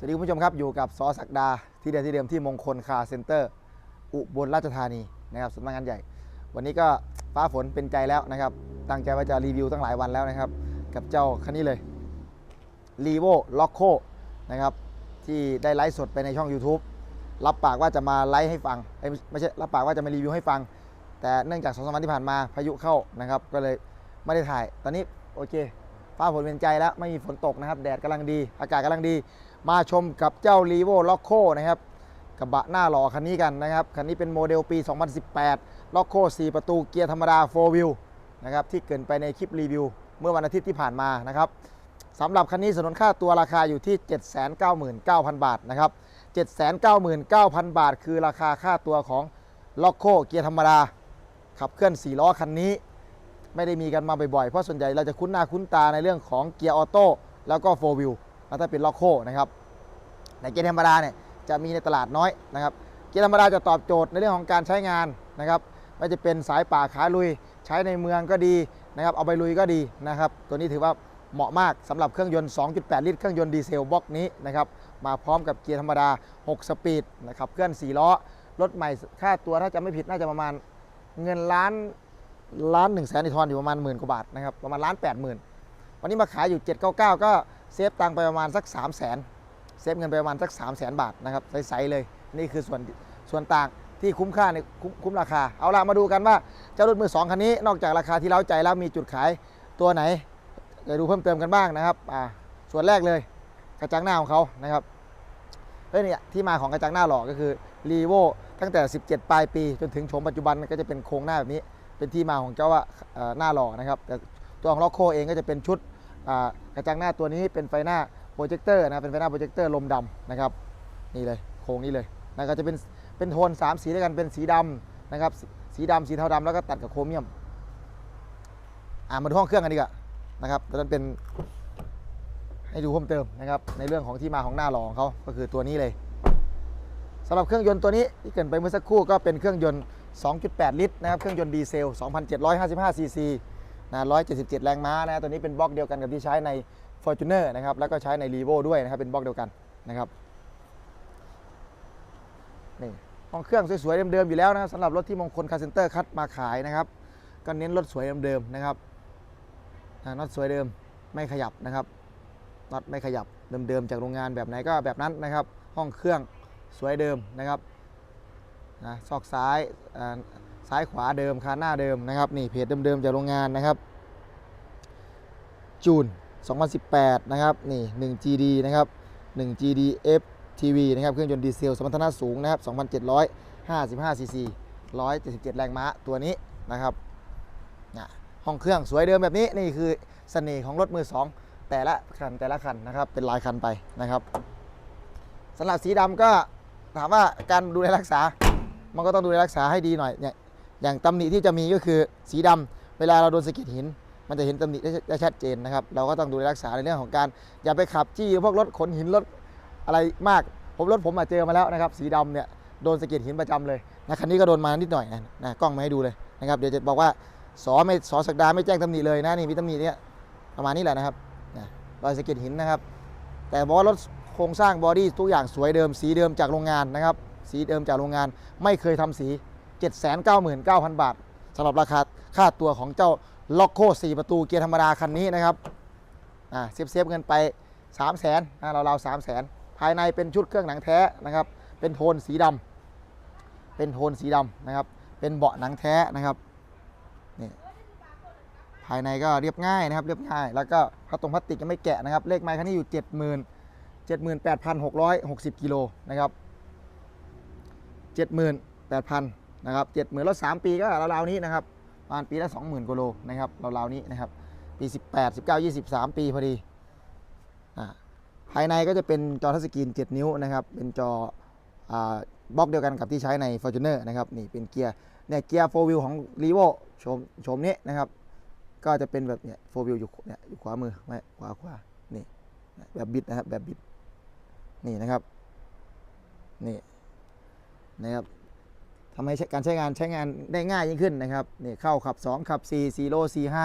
สวัสดีคุณผู้ชมครับ อยู่กับซอสักดาที่เดิมที่เดิมที่มงคลคาร์เซ็นเตอร์ อุบลราชธานีนะครับสำนักงานใหญ่ วันนี้ก็ฟ้าฝนเป็นใจแล้วนะครับ ตั้งใจว่าจะรีวิวตั้งหลายวันแล้วนะครับ กับเจ้าคันนี้เลย r e v o l o c o นะครับที่ได้ไลฟ์สดไปในช่อง YouTube รับปากว่าจะมาไลฟ์ให้ฟังไม่ใช่รับปากว่าจะมารีวิวให้ฟัง แต่เนื่องจากสองสามวันที่ผ่านมาพายุเข้านะครับก็เลยไม่ได้ถ่าย ตอนนี้โอเคฟ้าฝนเป็นใจแล้วไม่มีฝนตกนะครับ แดดกำลังดี อากาศกำลังดี มาชมกับเจ้า r e v o l o c o นะครับกระบะหน้าหล่อคันนี้กันนะครับ คันนี้เป็นโมเดลปี 2018 l o c o 4 ประตูเกียร์ธรรมดา 4 wheel นะครับที่เกินไปในคลิปรีวิว เมื่อวันอาทิตย์ที่ผ่านมานะครับสำหรับคันนี้สนนค่าตัวราคาอยู่ที่ 799,000 บาทนะครับ 799,000 บาท คือราคาค่าตัวของ l o c o เกียร์ธรรมดา ขับเคลื่อน 4 ล้อคันนี้ ไม่ได้มีกันมาบ่อยๆ เพราะส่วนใหญ่เราจะคุ้นหน้าคุ้นตาในเรื่องของเกียร์ออโต้แล้วก็โฟวิลแล้วถ้าเป็นล็อกโคนะครับ แต่เกียร์ธรรมดาเนี่ยจะมีในตลาดน้อยนะครับ เกียร์ธรรมดาจะตอบโจทย์ในเรื่องของการใช้งานนะครับไม่จะเป็นสายป่าขาลุย ใช้ในเมืองก็ดีนะครับ เอาไปลุยก็ดีนะครับ ตัวนี้ถือว่าเหมาะมากสำหรับเครื่องยนต์ 2.8 ลิตร เครื่องยนต์ดีเซลบล็อกนี้นะครับ มาพร้อมกับเกียร์ธรรมดา 6 สปีดนะครับ เคลื่อน 4 ล้อ รถใหม่ค่าตัวถ้าจะไม่ผิดน่าจะประมาณเงินล้านล้านหนึ่งแสนอีทอนอยู่ประมาณหมื่นกว่าบาทนะครับ ประมาณล้านแปดหมื่นวันนี้มาขายอยู่ 799 ก็เซฟตังค์ไปประมาณสัก 3 0 0แสน เซฟเงินไปประมาณสัก3 0 0แสนบาทนะครับใสๆเลย นี่คือส่วนส่วนต่างที่คุ้มค่าในคุ้มคุ้มราคา เอาละมาดูกันว่าเจ้ารถมือสองคันนี้ นอกจากราคาที่เล้าใจแล้วมีจุดขายตัวไหนเดี๋ยวดูเพิ่มเติมกันบ้างนะครับอ่าส่วนแรกเลยกระจังหน้าของเขานะครับเฮ้ยเนี่ยที่มาของกระจังหน้าหล่อก็คือรีโวตั้งแต่ 17 ปลายปี จนถึงโฉมปัจจุบันก็จะเป็นโครงหน้าแบบนี้ เป็นที่มาของเจ้าว่าอ่อหน้าหล่อนะครับแต่ตัวของล็อกโคเองก็จะเป็นชุดอ่ากระจังหน้าตัวนี้เป็นไฟหน้า โปรเจคเตอร์นะเป็นไฟหน้าโปรเจคเตอร์ลมดำนะครับนี่เลยโครงนี้เลยนะก็จะเป็นเป็นโทน 3 สีด้วยกันเป็นสีดำนะครับสีดำสีเทาดำแล้วก็ตัดกับโครเมียมอ่ามาดูห้องเครื่องกันดีกว่านะครับตอนนั้นเป็นให้ดูเพิ่มเติมนะครับในเรื่องของที่มาของหน้าหลอของเขาก็คือตัวนี้เลยสำหรับเครื่องยนต์ตัวนี้ที่เกินไปเมื่อสักครู่ก็เป็นเครื่องยนต์ 2.8 ลิตรนะครับเครื่องยนต์ดีเซล 2,755ซีซีนะ177 แรงม้านะตัวนี้เป็นบล็อกเดียวกันกับที่ใช้ใน Fortuner นะครับแล้วก็ใช้ใน r e v o ด้วยนะครับเป็นบล็อกเดียวกันนะครับนี่ห้องเครื่องสวยๆเดิมๆอยู่แล้วนะครับสำหรับรถที่มงคลคาร์เซนเตอร์คัดมาขายนะครับก็เน้นรถสวยเดิมๆนะครับน็อตสวยเดิมไม่ขยับนะครับน็อตไม่ขยับเดิมๆจากโรงงานแบบไหนก็แบบนั้นนะครับ ห้องเครื่องสวยเดิมนะครับนะซอกซ้ายซ้ายขวาเดิมคานหน้าเดิมนะครับนี่เพจเดิมๆจากโรงงานนะครับ จูน 2018 นะครับ นี่ 1 GD นะครับ 1 GD FTV นะครับ เครื่องยนต์ดีเซล สมรรถนะสูงนะครับ 2,755 cc 177 แรงม้าตัวนี้นะครับนะห้องเครื่องสวยเดิมแบบนี้ นี่คือเสน่ห์ของรถมือ 2 แต่ละคันแต่ละคันนะครับ เป็นลายคันไปนะครับสำหรับสีดำก็ถามว่าการดูแลรักษา มันก็ต้องดูแลรักษาให้ดีหน่อยเนี่ยอย่างตำหนิที่จะมีก็คือสีดำเวลาเราโดนสะเก็ดหิน มันจะเห็นตำหนิได้ชัดเจนนะครับ เราก็ต้องดูแลรักษาในเรื่องของการ อย่าไปขับจี้พวกรถขนหินรถอะไรมาก ผมรถผมมาเจอมาแล้วนะครับ สีดำเนี่ยโดนสะเก็ดหินประจำเลยนะคันนี้ก็โดนมานิดหน่อยนะนะกล้องมาให้ดูเลยนะครับ เดี๋ยวจะบอกว่าสอไม่สอสักดาไม่แจ้งตำหนิเลยนะนี่มีตำหนิเนี่ยประมาณนี้แหละนะครับนะรอยสะเก็ดหินนะครับ แต่บอกว่ารถโครงสร้างบอดี้ทุกอย่างสวยเดิม สีเดิมจากโรงงานนะครับ สีเดิมจากโรงงานไม่เคยทำสี 799,000 บาทสำหรับราคาค่าตัวของเจ้า ล็อกโค4ประตูเกียร์ธรรมดาคันนี้นะครับอ่าเซฟเซฟเงินไป 3 0 0 0 0นเราเราสามแสนภายในเป็นชุดเครื่องหนังแท้นะครับ เป็นโทนสีดำเป็นโทนสีดำนะครับ เป็นเบาะหนังแท้นะครับนี่ภายในก็เรียบง่ายนะครับ เรียบง่าย แล้วก็พลาสตรงพลาสติกยังไม่แกะนะครับ เลขไม้คันนี้อยู่ 70,000 78,660 กิโลนะครับ78,000นะครับ70,000แล้ว3ปีก็ราวๆนี้นะครับ ประมาณปีละ 20,000กิโลนะครับราวๆนี้นะครับปี 18 19 23ปีพอดีอ่าภายในก็จะเป็นจอทัชสกรีน 7 นิ้วนะครับเป็นจออ่าบล็อกเดียวกันกับที่ใช้ใน Fortuner นะครับนี่เป็นเกียร์เนี่ยเกียร์ 4 wheel ของ r e v o โฉมโฉมนี้นะครับก็จะเป็นแบบเนี่ย 4 wheel อยู่เนี่ยอยู่ขวามือไม่ขวาขวานี่แบบบิดนะครับแบบบิดนี่นะครับนี่นะครับ ทำให้การใช้งานใช้งานได้ง่ายยิ่งขึ้นนะครับนี่เข้าขับ 2 ขับ4 4โล4ไฮ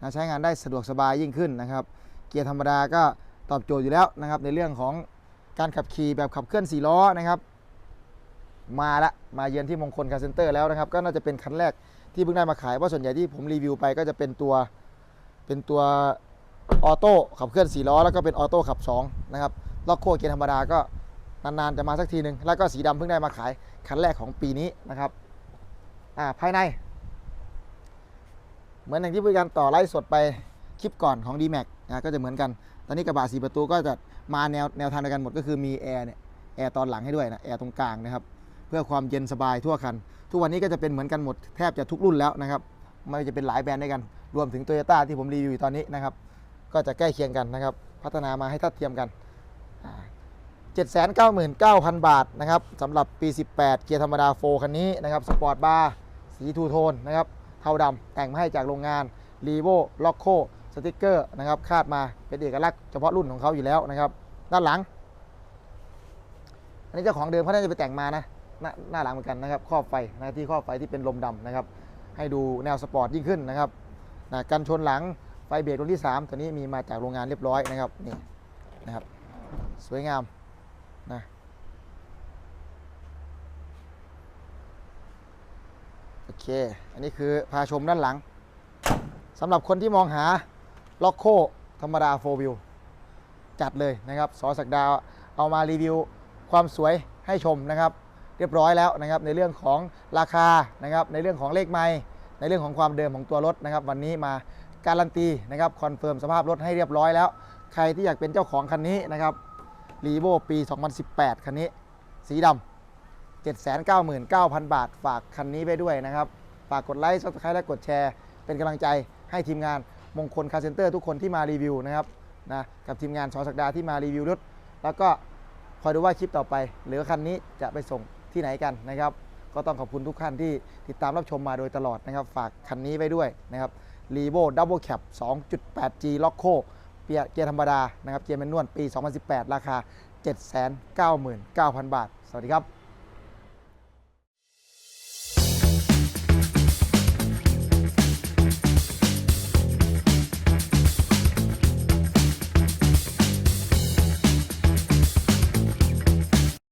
นะใช้งานได้สะดวกสบายยิ่งขึ้นนะครับ เกียร์ธรรมดาก็ตอบโจทย์อยู่แล้วนะครับในเรื่องของการขับขี่แบบขับเคลื่อน4ล้อนะครับ มาละมาเยือนที่มงคลคาร์เซนเตอร์แล้วนะครับ ก็น่าจะเป็นคันแรกที่เพิ่งได้มาขายเพราะส่วนใหญ่ที่ผมรีวิวไปก็จะเป็นตัวเป็นตัวออโต้ขับเคลื่อน4ล้อแล้วก็เป็นออโต้ขับ2นะครับล็อกโคเกียร์ธรรมดาก็ นานๆจะมาสักทีหนึ่งแล้วก็สีดำเพิ่งได้มาขายคันแรกของปีนี้นะครับอ่าภายใน เหมือนอย่างที่พูดกันต่อไลฟ์สดไปคลิปก่อนของ d m a x นะก็จะเหมือนกัน ตอนนี้กระบะสีประตูก็จะมาแนวแนวทางเดียวกันหมดก็คือมีแอร์เนี่ยแอร์ตอนหลังให้ด้วยนะแอร์ตรงกลางนะครับเพื่อความเย็นสบายทั่วคัน ทุกวันนี้ก็จะเป็นเหมือนกันหมดแทบจะทุกรุ่นแล้วนะครับไม่ว่าจะเป็นหลายแบรนด์ด้วยกัน รวมถึงโตโยต้าที่ผมรีวิวอยู่ตอนนี้นะครับ ก็จะใกล้เคียงกันนะครับ พัฒนามาให้ทัดเทียมกัน 799,000 บาทนะครับสำหรับปี 18 เกียร์ธรรมดาโฟคันนี้นะครับสปอร์ตบาร์สีทูโทนนะครับเทาดำแต่งมาให้จากโรงงานรีโวล็อกโคสติกเกอร์นะครับคาดมาเป็นเอกลักษณ์เฉพาะรุ่นของเขาอยู่แล้วนะครับ ด้านหลัง อันนี้เจ้าของเดิมเขาน่าจะไปแต่งมานะหน้าหน้าหลังเหมือนกันนะครับครอบไฟนะที่ครอบไฟที่เป็นลมดำนะครับ ให้ดูแนวสปอร์ตยิ่งขึ้นนะครับนะกันชนหลังไฟเบรกรุ่นที่ 3 ตัวนี้มีมาจากโรงงานเรียบร้อยนะครับนี่นะครับ สวยงาม นะโอเค อันนี้คือพาชมด้านหลังสำหรับคนที่มองหาล็อกโคธรรมดาโฟวิวจัดเลยนะครับสอสักดาวเอามารีวิวความสวยให้ชมนะครับ เรียบร้อยแล้วนะครับ ในเรื่องของราคานะครับ ในเรื่องของเลขไม้ในเรื่องของความเดิมของตัวรถนะครับ วันนี้มาการันตีนะครับคอนเฟิร์มสภาพรถให้เรียบร้อยแล้ว ใครที่อยากเป็นเจ้าของคันนี้นะครับ รีโวปี 2018 คันนี้ สีดำ799,000 บาท ฝากคันนี้ไปด้วยนะครับ ฝากกดไลค์ซับสไครต์และกดแชร์ เป็นกำลังใจให้ทีมงานมงคลคาร์เซนเตอร์ทุกคนที่มารีวิวนะครับนะกับทีมงานสอสักดาที่มารีวิวรถแล้วก็คอยดูว่าคลิปต่อไป หรือคันนี้จะไปส่งที่ไหนกันนะครับ ก็ต้องขอบคุณทุกท่านที่ติดตามรับชมมาโดยตลอดนะครับ ฝากคันนี้ไว้ด้วยนะครับ r e v o Double Cab 2.8G Loco เปียเกียร์ธรรมดานะครับเกียร์แมนนวลปี 2018 ราคา 799,000 บาท สวัสดีครับ